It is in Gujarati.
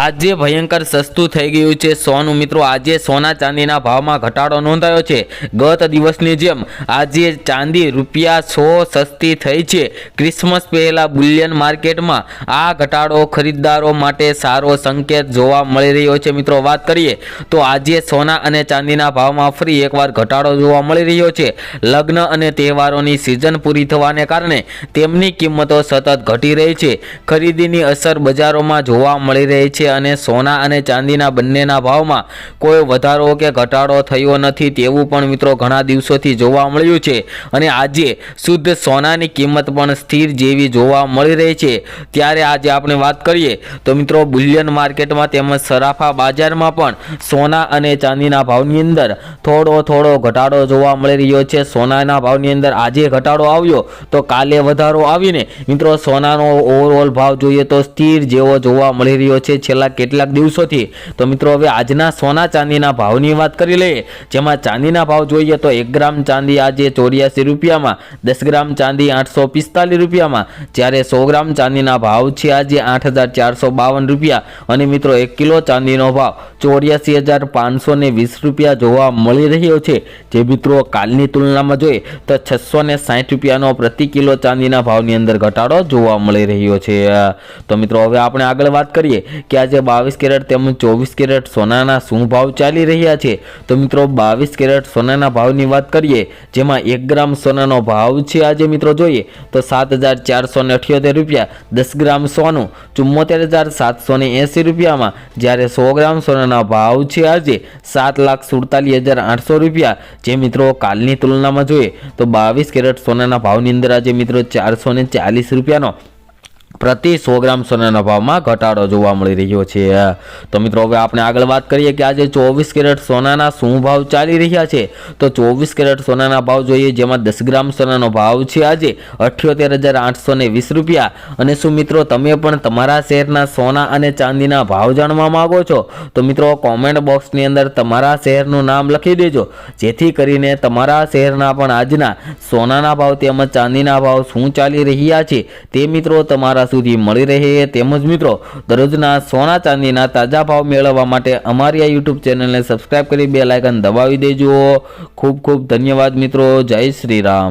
આજે ભયંકર સસ્તું થઈ ગયું છે. સોનું મિત્રો, આજે સોના ચાંદીના ભાવમાં ઘટાડો નોંધાયો છે. ગત દિવસની જેમ આજે ચાંદી રૂપિયા સો સસ્તી થઈ છે. ક્રિસમસ પહેલા બુલિયન માર્કેટમાં આ ઘટાડો ખરીદદારો માટે સારો સંકેત જોવા મળી રહ્યો છે. મિત્રો, વાત કરીએ તો આજે સોના અને ચાંદીના ભાવમાં ફરી એકવાર ઘટાડો જોવા મળી રહ્યો છે. લગ્ન અને તહેવારોની સિઝન પૂરી થવાને કારણે તેમની કિંમતો સતત ઘટી રહી છે. ખરીદીની અસર બજારોમાં જોવા મળી રહી છે. અને સોના અને ચાંદીના બંનેના ભાવમાં કોઈ વધારો કે ઘટાડો થયો નથી તેવું પણ મિત્રો ઘણા દિવસોથી જોવા મળ્યું છે. અને આજે શુદ્ધ સોનાની કિંમત પણ સ્થિર જેવી જોવા મળી રહી છે. ત્યારે આજે આપણે વાત કરીએ તો મિત્રો બુલિયન માર્કેટમાં તેમજ સરાફા બજારમાં પણ સોના અને ચાંદીના ભાવની અંદર થોડો થોડો ઘટાડો જોવા મળી રહ્યો છે. સોનાના ભાવની અંદર આજે ઘટાડો આવ્યો તો કાલે વધારો આવીને મિત્રો સોનાનો ઓવરઓલ ભાવ જોઈએ તો સ્થિર જેવો જોવા મળી રહ્યો છે. છેલ્લા કેટલાક દિવસોથી. તો મિત્રો, હવે આજના સોના ચાંદીના ભાવની વાત કરી લઈએ. જેમાં ચાંદીના ભાવ જોઈએ તો એક ગ્રામ ચાંદી આજે ચોર્યાસી રૂપિયામાં, દસ ગ્રામ ચાંદી આઠસો પિસ્તાલીસ રૂપિયામાં. જ્યારે સો ગ્રામ ચાંદીના ભાવ છે આજે આઠ હજાર ચારસો બાવન રૂપિયા. અને મિત્રો, એક કિલો ચાંદીનો ભાવ ચોર્યાસી હજાર પાંચસો ને વીસ રૂપિયા જોવા મળી રહ્યો છે. જે મિત્રો કાલની તુલનામાં જોઈએ તો છસો ને સાઠ રૂપિયાનો પ્રતિ કિલો ચાંદીના ભાવની અંદર ઘટાડો જોવા મળી રહ્યો છે. તો મિત્રો, હવે આપણે આગળ વાત કરીએ કે આજે બાવીસ કેરેટ તેમજ ચોવીસ કેરેટ સોનાના શું ભાવ ચાલી રહ્યા છે. તો મિત્રો, બાવીસ કેરેટ સોનાના ભાવની વાત કરીએ, જેમાં એક ગ્રામ સોનાનો ભાવ છે આજે મિત્રો જોઈએ તો સાત હજાર ચારસો ને અઠ્યોતેર રૂપિયા, દસ ગ્રામ સોનું ચુમ્મોતેર હજાર સાતસો ને એંસી રૂપિયામાં, જ્યારે સો ગ્રામ સોનાના ભાવ છે આજે સાત લાખ સુડતાલીસ હજાર આઠસો રૂપિયા. જે મિત્રો કાલની તુલનામાં જોઈએ તો બાવીસ કેરેટ સોનાના ભાવની અંદર આજે મિત્રો ચારસો ને ચાલીસ રૂપિયાનો પ્રતિ સો ગ્રામ સોનાના ભાવમાં ઘટાડો જોવા મળી રહ્યો છે. તો મિત્રો, હવે આપણે આગળ વાત કરીએ કે આજે ચોવીસ કેરેટ સોનાના શું ભાવ ચાલી રહ્યા છે? તો ચોવીસ કેરેટ સોનાના ભાવ જોઈએ, જેમાં દસ ગ્રામ સોનાનો ભાવ છે આજે અઠ્યોતેર હજાર આઠસો ને વીસ રૂપિયા. અને શું મિત્રો, તમે પણ તમારા શહેરના સોના અને ચાંદીના ભાવ જાણવા માગો છો? તો મિત્રો, કોમેન્ટ બોક્સની અંદર તમારા શહેરનું નામ લખી દેજો. જેથી કરીને તમારા શહેરના પણ આજના સોનાના ભાવ તેમજ ચાંદીના ભાવ શું ચાલી રહ્યા છે તે મિત્રો તમારા સુધી મળી રહે તેમજ મિત્રો, દરરોજના સોના ચાંદીના તાજા ભાવ મેળવવા માટે અમારી આ યુટ્યુબ ચેનલને સબસ્ક્રાઇબ કરી બે લાયકન દબાવી દેજો. ખૂબ ખૂબ ધન્યવાદ મિત્રો. જય શ્રી રામ.